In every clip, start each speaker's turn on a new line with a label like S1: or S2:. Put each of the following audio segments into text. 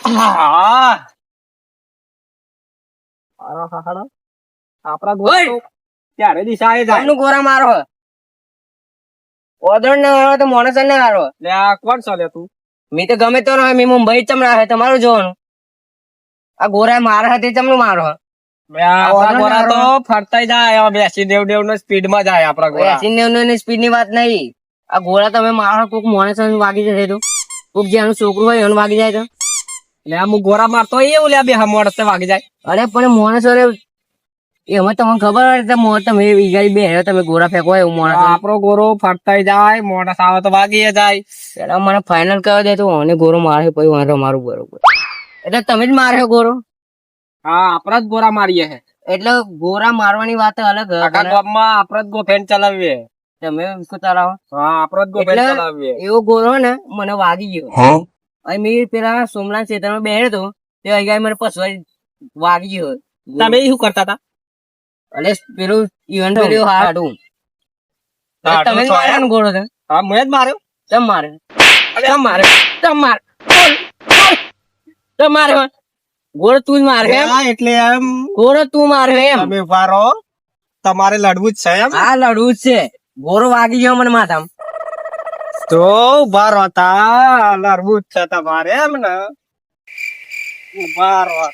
S1: હારો હારો ગોળ જાય?
S2: ગોરા મારો. ઓદણ ના આવે તો માણસ ના હારો
S1: લે આ કોણ ચાલે તું?
S2: મેં તો ગમે તો મેં મુંબઈ ચમ ના હે તમારું જોવાનું. આ ગોરા મારા હાથે ચમનું મારો.
S1: તો ફરતા જાય બેસી દેવ દેવ નો સ્પીડમાં જાય ગોળા
S2: એસી નેવું ની સ્પીડની વાત નહીં. આ ગોળા તમે મારો કોક મોણસ વાગી જશે તો. કોક જેનું છોકરું હોય એનું વાગી જાય તો.
S1: લે આ હું ગોળા મારતો એવું લે બે હમોડ વાગી જાય.
S2: અરે પણ માણસ અરે એમાં તમને ખબર હોય તો મો- તમે ઈગાડી બે હેરો તમે ગોળા ફેંકો એવું માણસ
S1: આપણો ગોરો ફરતા જાય મોણસ આવે તો વાગી જાય.
S2: એટલે મને ફાઇનલ કહ્યો દે તો મને ગોરો મારે પછી વાંધો મારું બરોબર. એટલે તમે જ મારે ગોરો.
S1: હા આપણા જ ગોરા મારીએ છે
S2: એટલે ગોરા મારવાની વાત અલગ હે,
S1: ગામમાં આપણે જ ગોફેન ચલાવીએ.
S2: તમે શું ચલાવો?
S1: હા આપણો જ ગોફેન ચલાવીએ.
S2: એવો ગોરો ને મને વાગી ગયો. અને મેં પેલા સોમનાથ ક્ષેત્રમાં બેઠો હતો તે અહીંયા મને પછવાડી વાગી ગયો.
S1: તમે શું કરતા હતા?
S2: એટલે પેલું ઇવન પેલું હાડું તમે માર્યો ને ગોળો
S1: હા મેં જ માર્યો.
S2: તમ મારે તમ મારે તમ મારે. તમ મારે ગોળો તું જ મારે એમ.
S1: હા, એટલે એમ.
S2: ગોળો તું મારે એમ.
S1: તમે વારો. તમારે લડવું જ છે એમ.
S2: આ લડવું જ છે. ગોળો વાગી ગયો મને માથામાં.
S1: તો ઊભા રહો તા લડવું જ છે તમારે એમ ને. ઊભા રહો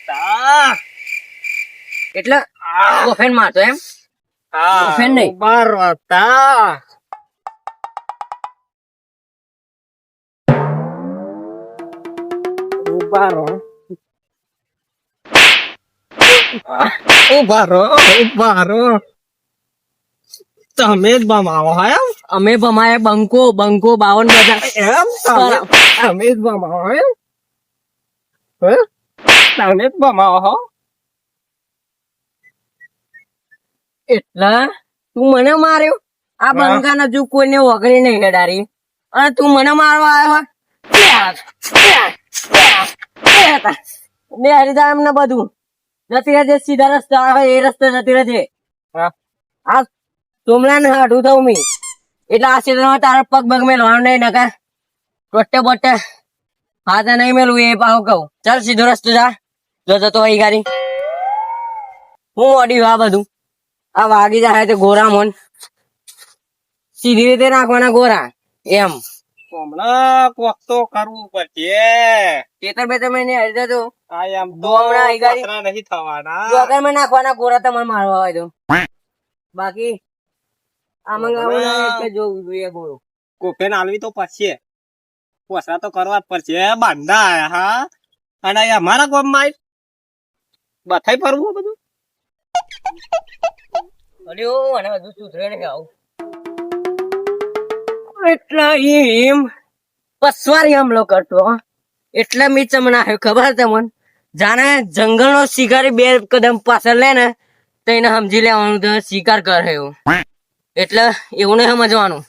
S1: એટલે
S2: એટલે માં તો એમ?
S1: હા
S2: ઓફેન નહીં.
S1: ઊભા રહો તા. ઊભા રહો. ઊભા તમે જ બમાવો હા એમ?
S2: અમે ભમાય બંકો બંકો બાવન બધા.
S1: એમ? તમે જ ભમાવો એમ? હે? તમે જ ભમાવો હો?
S2: એટલે તું મને માર્યો? આ
S1: બંકા
S2: બંકા હજુ કોઈને વગડી નહીં હેડારી. અને તું મને મારવા આવ્યો બે હરિદાર એમને બધું. નથી રહેજે સીધા રસ્તા આવે એ રસ્તે નથી રહેજે.
S1: આ
S2: આ સોમલાને હાડું થવું મી. એટલે આ સીધા તારા પગ પગ મેલવાનું નહીં નકર ટોટે બોટે હાથે નહીં મેલું એ પાવ કહું. ચાલ સીધો રસ્તો જા. જો જતો હોય ગાડી. હું મોડી આ બધું. આ વાગી જાય તો ગોરા મોન. સીધી રીતે નાખવાના ગોરા. એમ.
S1: હમણાં કોક તો કરવું પડશે.
S2: ખેતર બેતર મેં નહીં હરી જતો
S1: આ એમ તો
S2: હમણાં ઈ ગાડી-
S1: કચરા નહીં થવાના.
S2: નાખવાના ગોરા તમારે મારવા હોય તો. બાકી આમાં એટલે જોવું જોઈએ ગોરો
S1: કોફેન આલવી તો પડશે. પોસા તો કરવા જ પડશે. બાંધા આયા હા? અને અમારા બથાઈ ફરવું બધું?
S2: અલ્યો અને હજુ સુધરે નહીં આવું. એટલા એમ પસવારી હમલો કરતો. એટલે મી તમને આવ્યો ખબર તમને જાણે જંગલ નો શિકારી બે કદમ પાછળ લે ને તો એને સમજી લેવાનું શિકાર કરે એવું. એટલે એવું નહીં સમજવાનું.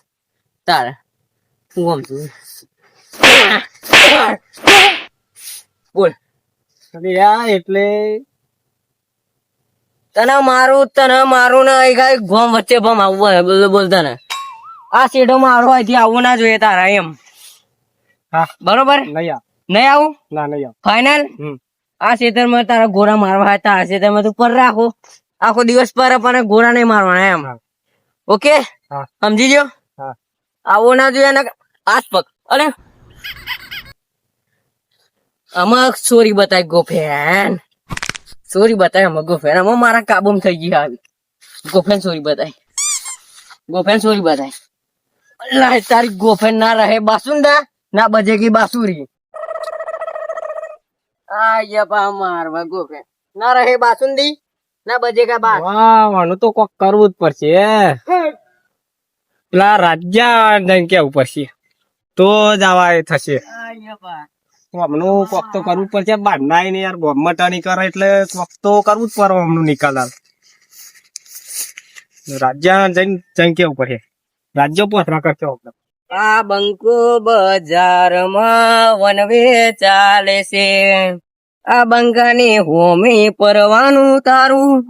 S2: તારે. હું સમજુ બોલ.
S1: એટલે
S2: તને મારું તને મારું ને કઈ આ ગોમ વચ્ચે ભમ આવવું હોય બોલ તને. ને આ શેડો મારો અહીંથી આવવું ના જોઈએ તારા એમ.
S1: હા.
S2: બરોબર?
S1: નહીં આવું. ના નહીં આવ.
S2: ફાઈનલ આ ખેતરમાં તારા ગોરા મારવા હોય તારા ખેતરમાં તું પર રાખો. આખો દિવસ પર પણ ગોરા નહીં મારવાના એમ. ઓકે? સમજી ગયો? આવો ના જોઈએ આસ પગ. અરે. આમાં સોરી બતાય ગોફેન. સોરી બતાય આમાં ગોફેન. આમાં મારા કાબુમ થઈ ગઈ આવી. ગોફેન સોરી બતાય. ગોફેન સોરી બતાય. અલ્લાહ તારી ગોફેન ના રહે બાસુંદા ના બજેગી બાસુરી. આ પા મારવા ગોફેન. ના રહે બાસુંદી? ના બજેગા બાસ
S1: વાહ આનું તો કોક કરવું જ પડશે પેલા રાજા જઈને કેવું પડશે? તો જ આવા એ થશે.
S2: આયા
S1: કોક તો કરવું પડશે. બાંધાય ને યાર ગોમમાં ટણી કરે એટલે કોક તો કરવું જ પડે અમનું નિકાલ રાજ્ય જઈને જઈને કેવું પડે રાજ્ય પોતરા કરશે.
S2: આ બંકો બજારમાં વનવે ચાલે છે. આ બંકાની હોમે પરવાનું તારું.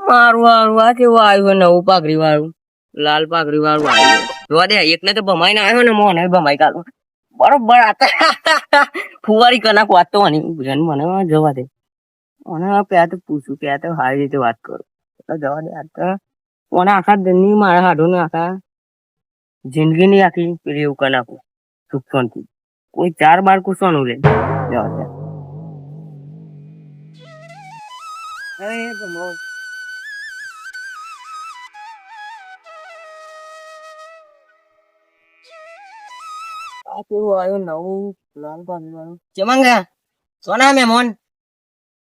S2: મારું વાળું આ કેવું આવ્યું નવું પાઘડી વાળું? લાલ પાઘડી વાળું આવ્યું. જોવા દે, એકને તો ભમાઈને આવ્યો ને મોને ભમાઈ કાઢું. બરોબર ફુવારી કનાક વાત તો મને મને જવા દે. મને પ્યા તો પૂછું પ્યા તો સારી રીતે વાત કરું. તો જવા દે, આ તો મને આખા દિનની મારા હાડું ને આખા જિંદગીની આખી પેલી એવું કનાકું સુખ કોઈ ચાર બાર કુસવાનું લે. જવા દે. અરે como... આ કેવું આવ્યું નવું લાલ પાણી ચમંગ સોના મેમોન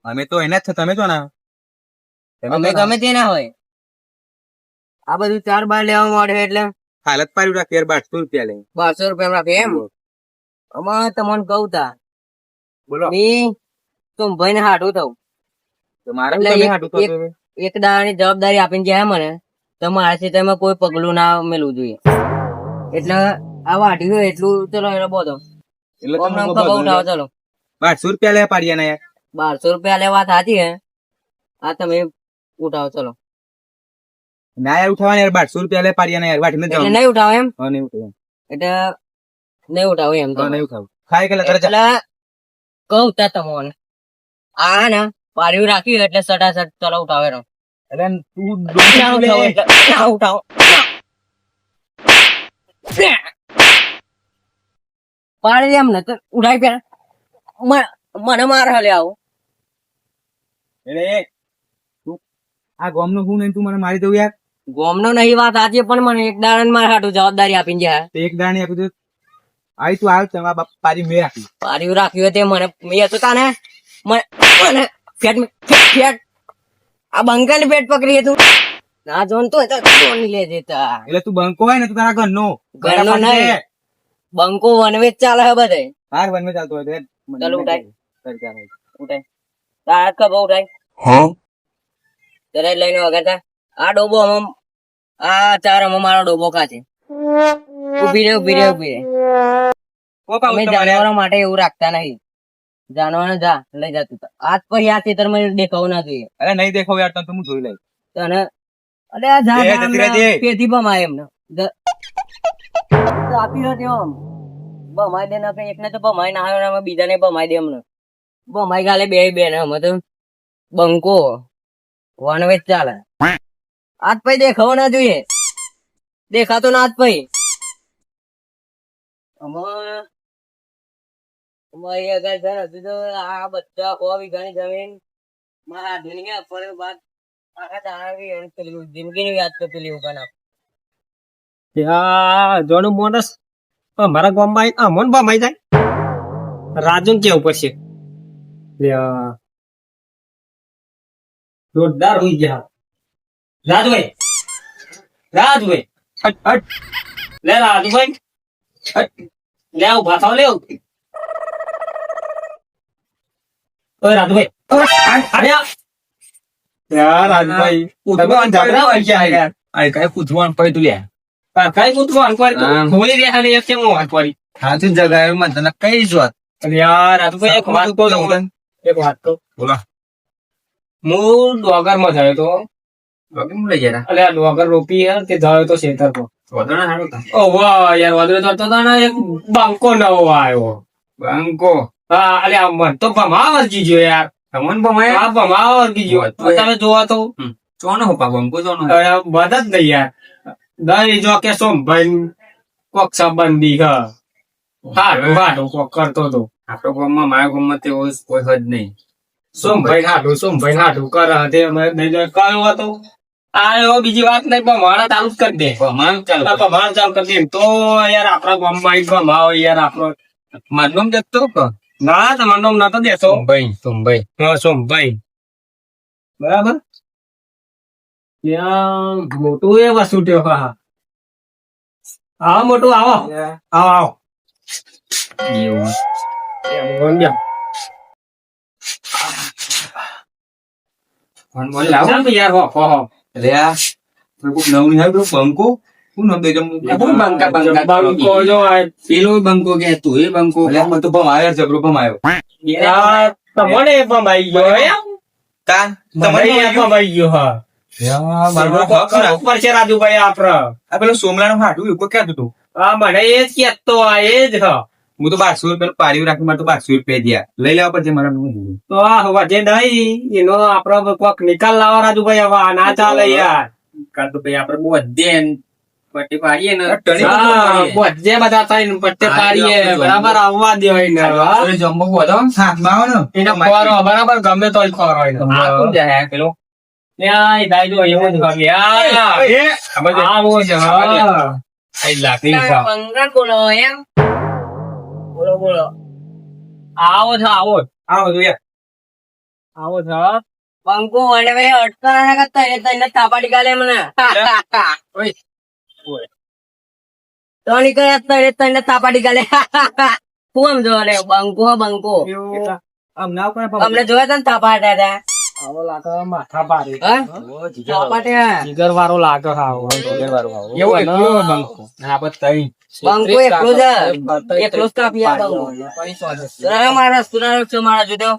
S3: અમે તો એના જ છે તમે તો ના તમે
S2: અમે. ગમે તે ના હોય. આ બધું ચાર બાર લેવા મળે એટલે.
S3: હાલત પાડી રાખી બારસો રૂપિયા લઈ
S2: બારસો રૂપિયા રાખે એમ? અમારે તમને કહું તા.
S3: બોલો.
S2: મી તું ભાઈ ને હાટું થવું એક- દાડાની જવાબદારી આપીને જાય મને તો મારાથી તમે કોઈ પગલું ના મેળવું જોઈએ. એટલે આ વાટી હોય એટલું ચલો
S3: એટલે બોધો
S2: ચલો.
S3: બારસો રૂપિયા લે પાડીએ ને
S2: બારસો રૂપિયા લેવા થાતી હે. આ તમે ઉઠાવો ચલો.
S3: ના યાર ઉઠાવા યાર બારસો રૂપિયા લે પાડીએ ને યાર વાટીને
S2: એટલે નહીં ઉઠાવો એમ?
S3: હા નહીં ઉઠાવો.
S2: એટલે નહીં ઉઠાવો એમ તો
S3: નહીં ઉઠાવો. ખાય કે
S2: એટલે કહું તા તમને. આ ને પાડ્યું રાખ્યું એટલે સટાસટ ચલો ઉઠાવે રો
S3: એટલે તું
S2: ના ઉઠાવો ના ઉઠાવો. પાડી એમ ને ઉડાઈ પેલા મને મારે હલે આવું.
S3: એટલે તું આ ગામનું હું નહીં? તું મને મારી દઉં યાર.
S2: ગોમનો નહીં વાત આજે પણ મને એક દાણ માર હાટું જવાબદારી આપીને જાય.
S3: એક દાણી આપી દઉં. આવી તું આવ તમારા બાપ પાડી મેં રાખી.
S2: પાડ્યું રાખ્યું તે મને મેં હતું તાને. મને ફેટ ફેટ આ બંકાની પેટ પકડી હતું ના જોન તો જોની લે દેતા
S3: એટલે તું બંકો હોય ને તું તારા ઘરનો.
S2: ઘરનો નહીં. બંકો વનવેજ ચાલે હે બધે.
S3: હાર વનવે ચાલતો હોય તો
S2: ચાલો ઉઠાય. ઉઠાય. તારા કબ ઉઠાય. ત્યારે લઈને વગાતા આ ડોબો હમ આ ચાર હમ મારો ડોબો ખાશે. ઊભી રે ઊભી રે ઊભી રે અમે જાનવરો માટે એવું રાખતા નહીં. જાનવર જા લઈ જતું આજ પર આ ખેતર તમે દેખાવ ના જોઈએ.
S3: અરે નહીં દેખો યાર તને તો હું જોઈ લઈ
S2: તને અરે આ જા પેથી બમાય એમને. તો આપી દો તેઓ. બમાઈ દે ના એકને તો બમાઈ ના આવ્યો ને બીજાને બમાઈ દે એમને બમાઈ ગાલે બે બે ને અમે તો બંકો. વન વેચ ચાલે. આજ પછી દેખાવો ના જોઈએ. દેખાતો ના આજ પછી. અમારે અમારી આગળ
S1: રાજુ કેવું પડશે? જોરદાર હોઈ ગયા. રાજુભાઈ. રાજુભાઈ. હટ હટ. લે રાજુભાઈ. હટ. લે ઊભા થાવ લે ઓય રાજુભાઈ. અરે યાર રાજુભાઈ તમે ઝઘડા હોય છે? યાર
S3: અરે કઈ તું લ્યા
S1: કઈ તો? કેમ
S3: તને કઈ જોત?
S1: અરે યાર રાજુભાઈ એક વાત કહું તમને. એક વાત કહું.
S3: બોલો.
S1: હું ડોગરમાં થયો તો.
S3: કેમ લઈ ગયા
S1: એટલે ડોગર રોપી યાર તે થયો તો શેતર પર. ઓ વાહ યાર વાદળો એક બંકો નવો આવ્યો.
S3: બંકો?
S1: હા આ મન તો ભમા વર્ગી ગયો યાર.
S3: તમન બમાય
S1: આ ભમા વર્ગી ગયો
S3: વાત તો એ.
S1: તમે જોવા તો.
S3: ચોનો હોપા બંકો ચોનો
S1: મદદ નહીં યાર. દઈ જો કે સોમભાઈ કોક સંબંધી હ. હારું હારું કોક કરતો તો
S3: આપડો ગામમાં મારા ગામમાં તેવો કોઈ હદ નહીં.
S1: સોમભાઈ હાડું સોમભાઈ હાડું કરે તે અમે દઈ કયો હતો આ બીજી વાત નહીં પણ મારા ચાલુ કરી દે.
S3: મારું ચાલ
S1: ભમાણ ચાલુ કરી દે. તો યાર આપણા ગામમાં માં ભમાવો યાર આપણો.
S3: મારું જતો કે
S1: ના તમારું નામ નતો દેતો
S3: સોમભાઈ સોમભાઈ.
S1: હા સોમભાઈ. બરાબર? ત્યાં મોટું એ વસ્તુ હા આવો મોટું આવો. આવો આવો.
S3: એવું.
S1: તો યાર હો હો
S3: અરે આ નવું બંકો શું નામ દે જમ
S1: હું બંકા બંકા બંકો જો આ
S3: પેલો બંકો કે તું એ બંકો મને તો ભમાયો જબરો ભમાયો
S1: યાર તમને ભમાઈ ગયો એમ
S3: તાન
S1: મને યાર ભમાઈ ગયો હા કરવું પડશે રાજુભાઈ આપડે
S3: આ પેલો સોમલાનું હાડું એવું ક્યાં હતું
S1: હા મને એ જ કેતો આ એ જ હ
S3: હું તો બારસો રૂપિયા પાડ્યું રાખી મારે તો બારસો રૂપિયા જ્યાં લઈ લેવા પડશે મારા નું
S1: તો આ વધે નહીં એનો આપડે કોક નિકાલ લાવવા રાજુભાઈ હવા આ ના ચાલે યાર
S3: કાલ તો ભાઈ આપડે બહુ અધ્યયન પટ્ટી પાડીએ ને
S1: બધે બધા થઈને પટ્ટે પાડીએ. બરાબર આવવા દે એને હા.
S3: જમ્બો બધો હાથમાં આવો ને.
S1: એને ખોરો બરાબર ગમે તો ખોરો
S3: હોય જાય પેલો?
S1: દાઈ જો એવું જ ગમે. આવો
S2: બોલો એમ? બોલો બોલો.
S1: આવો છે આવો.
S3: આવો જોઈએ.
S1: આવો છે
S2: પંકુ અને ભાઈ અટકા કરતા એને તને તાપાડી ગાલે મને.
S1: ઓય.
S2: ત્રણ કયા તળે તને તાપાડી ગાલે. કોમ જો રે બંકો બંકો. અમને જોયા તને તાપાડ્યા હતા
S1: જીગર વાળો. લાગે
S2: મારા સુનારો છો મારા જુદો.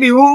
S3: બીવું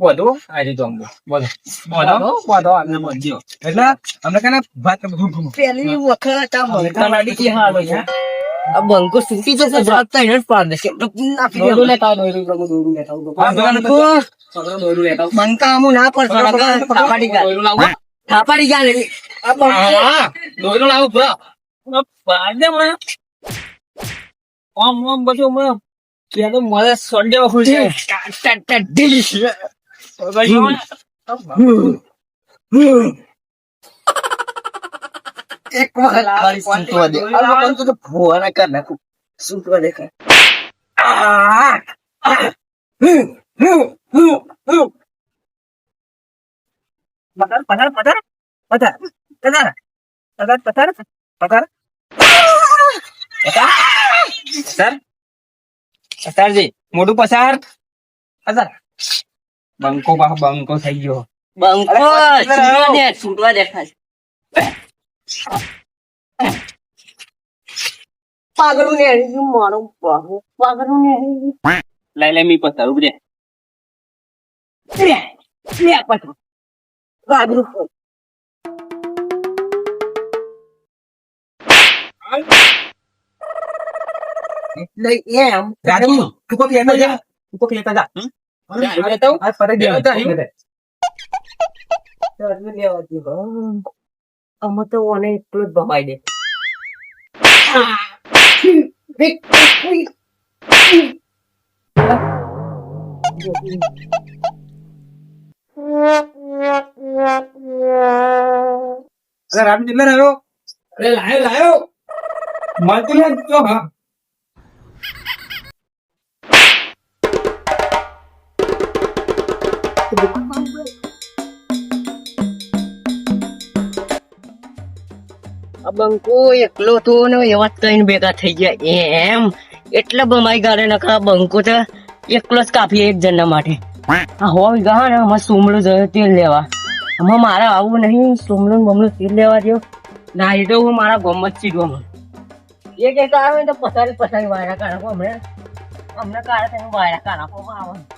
S1: બોધો આ રીતે અંગો બોધો
S3: બોધો
S1: બોધો અમને બોધ્યો
S3: એટલે અમને કને વાત
S2: પેલી વખત આ બંકા
S1: લાડી કે હાલો છે.
S2: આ બંકો સૂકી જશે જાતા એને પાડે છે નાખી દે.
S1: દોરું લેતા દોરું પ્રભુ દોરું
S3: લેતા આ
S2: બંકો
S1: સગરો દોરું લેતા
S2: બંકા આમો ના
S1: પર
S2: થાપાડી ગયા.
S1: દોરું લાવો.
S2: થાપાડી ગયા લેવી આ બંકા
S1: દોરું લાવો ભા પાડે મને. ઓમ ઓમ બધું મને. તો મને સોંડે ખુલ છે. ડિલિશ
S2: એક વખત ખાલી દે આ બંકો તો ભુવાના. પથાર પથાર પથાર
S3: પધાર પધાર પધાર પધાર પધારજી મોટું પસાર પધાર બંકો બાહ બંકો થઈ ગયો
S2: બંકો છૂટવા દે છૂટવા દે ખાલી પાગલું ને હરી મારું બાહુ પાગલું ને હરી
S3: લઈ લે મી પધાર ઉભરે
S2: લે લે પાછું પાગલું એટલે એમ
S3: તું કોક લેતા જા તું કોક લેતા જા
S2: અમે તો ઓને એટલું જ ભમાઈ દે.
S3: રામ કેટલા રહ્યો
S1: અરે લાયો લાયો.
S3: મળતું
S2: નથી બંકો એકલો તો ને એવા ત્રણ ભેગા થઈ ગયા. એમ? એટલે બમાઈ ગાડે નખા બંકો તો એકલો જ કાપી એક જણના માટે. આ હોય ગા ને આમાં સોમલું જોયો તેલ લેવા. આમાં મારે આવું નહીં સોમલું બમલું તેલ લેવા જેવું ના, એ તો હું મારા ગમત ચીડવા મને એક એક આવે ને તો પસારી પસારી વાયરા કાઢો હમણાં હમણાં કાઢે તમે વાયરા કાઢો આવે